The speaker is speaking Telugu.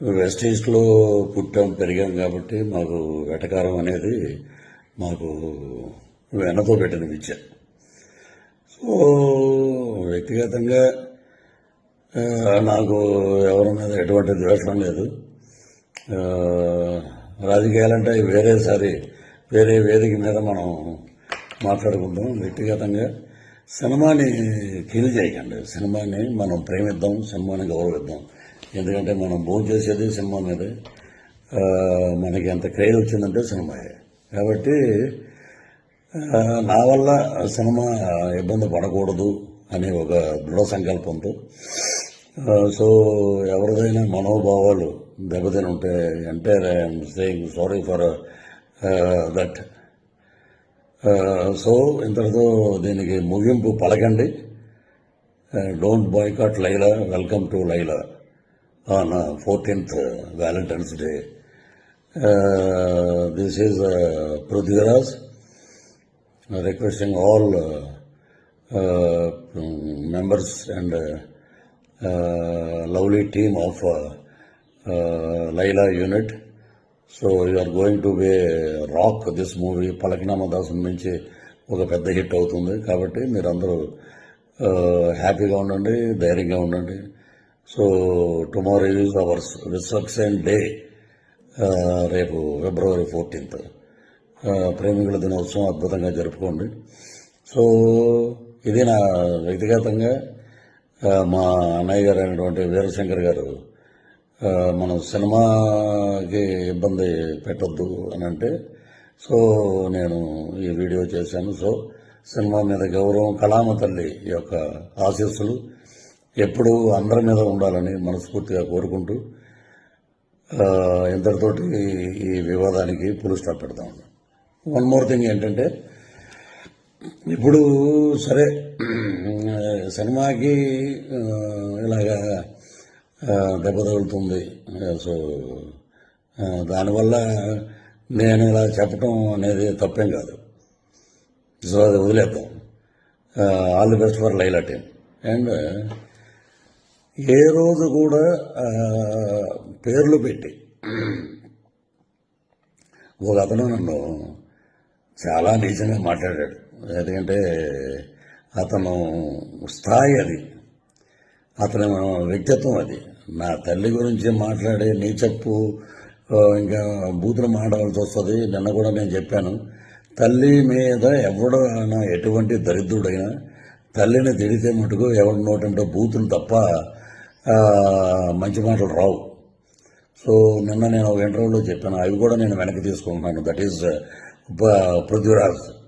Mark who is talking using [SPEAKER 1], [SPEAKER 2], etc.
[SPEAKER 1] వెస్ట్ ఈస్ట్లో పుట్టాం పెరిగాం కాబట్టి మాకు వెటకారం అనేది మాకు వెనతో పెట్టిన విద్య. సో వ్యక్తిగతంగా నాకు ఎవరి మీద ఎటువంటి ద్వేషం లేదు. రాజకీయాలంటే వేరేసారి వేరే వేదిక మీద మనం మాట్లాడుకుంటాం వ్యక్తిగతంగా సినిమాని కిల్ చేయకండి. సినిమాని మనం ప్రేమిద్దాం సినిమాని గౌరవిద్దాం. ఎందుకంటే మనం భోజనం చేసేది సినిమా మీదే మనకి ఎంత క్రేజ్ వచ్చిందంటే సినిమాయే. కాబట్టి నా వల్ల సినిమా ఇబ్బంది పడకూడదు అనే ఒక దృఢ సంకల్పంతో సో ఎవరిదైనా మనోభావాలు దెబ్బతిని ఉంటే అంటే I'm saying sorry for that. So ఇంతటితో దీనికి ముగింపు పలకండి. Don't boycott Laila welcome to Laila. On fourteenth Valentine's day this is Prithviraj requesting all uh, uh, um, members and uh, uh, lovely team so you are going to be rock this movie Falaknuma Das నుంచి ఒక పెద్ద హిట్ అవుతుంది. కాబట్టి మీరందరూ uh, హ్యాపీగా ఉండండి ధైర్యంగా ఉండండి. So tomorrow is ours reception day రేపు ఫిబ్రవరి ఫోర్టీన్త్. ప్రేమికుల దినోత్సవం అద్భుతంగా జరుపుకోండి. సో ఇది నా వ్యక్తిగతంగా మా అన్నయ్య గారు అయినటువంటి వీరశంకర్ గారు మనం సినిమాకి ఇబ్బంది పెట్టొద్దు అని అంటే సో నేను ఈ వీడియో చేశాను. సో సినిమా మీద గౌరవం కళామ తల్లి యొక్క ఆశీస్సులు ఎప్పుడూ అందరి మీద ఉండాలని మనస్ఫూర్తిగా కోరుకుంటూ ఇంతటితోటి ఈ- వివాదానికి పులు స్టాప్ పెడతాం వన్ మోర్ థింగ్ ఏంటంటే ఇప్పుడు సరే సినిమాకి ఇలాగా దెబ్బ తగులుతుంది. సో దానివల్ల నేను ఇలా చెప్పటం అనేది తప్పేం కాదు. సో అది వదిలేద్దాం. All the best for Laila team and ఏ రోజు కూడా పేర్లు పెట్టి. ఒక అతను నన్ను చాలా నీచంగా మాట్లాడాడు. ఎందుకంటే అతను స్థాయి అది. అతని వ్యక్తిత్వం అది. నా తల్లి గురించి మాట్లాడే నీచప్పు ఇంకా బూతులు మాట్లాడాల్సి వస్తుంది. నిన్న కూడా నేను చెప్పాను. తల్లి మీద ఎవడైనా ఎటువంటి దరిద్రుడైనా తల్లిని తిడితే మటుకు ఎవరి నోటంటే బూతులు తప్ప మంచి మాటలు రావు. సో నిన్న నేను ఒక ఇంటర్వ్యూలో చెప్పాను. అవి కూడా నేను వెనక్కి తీసుకుంటున్నాను. That is Prithviraj.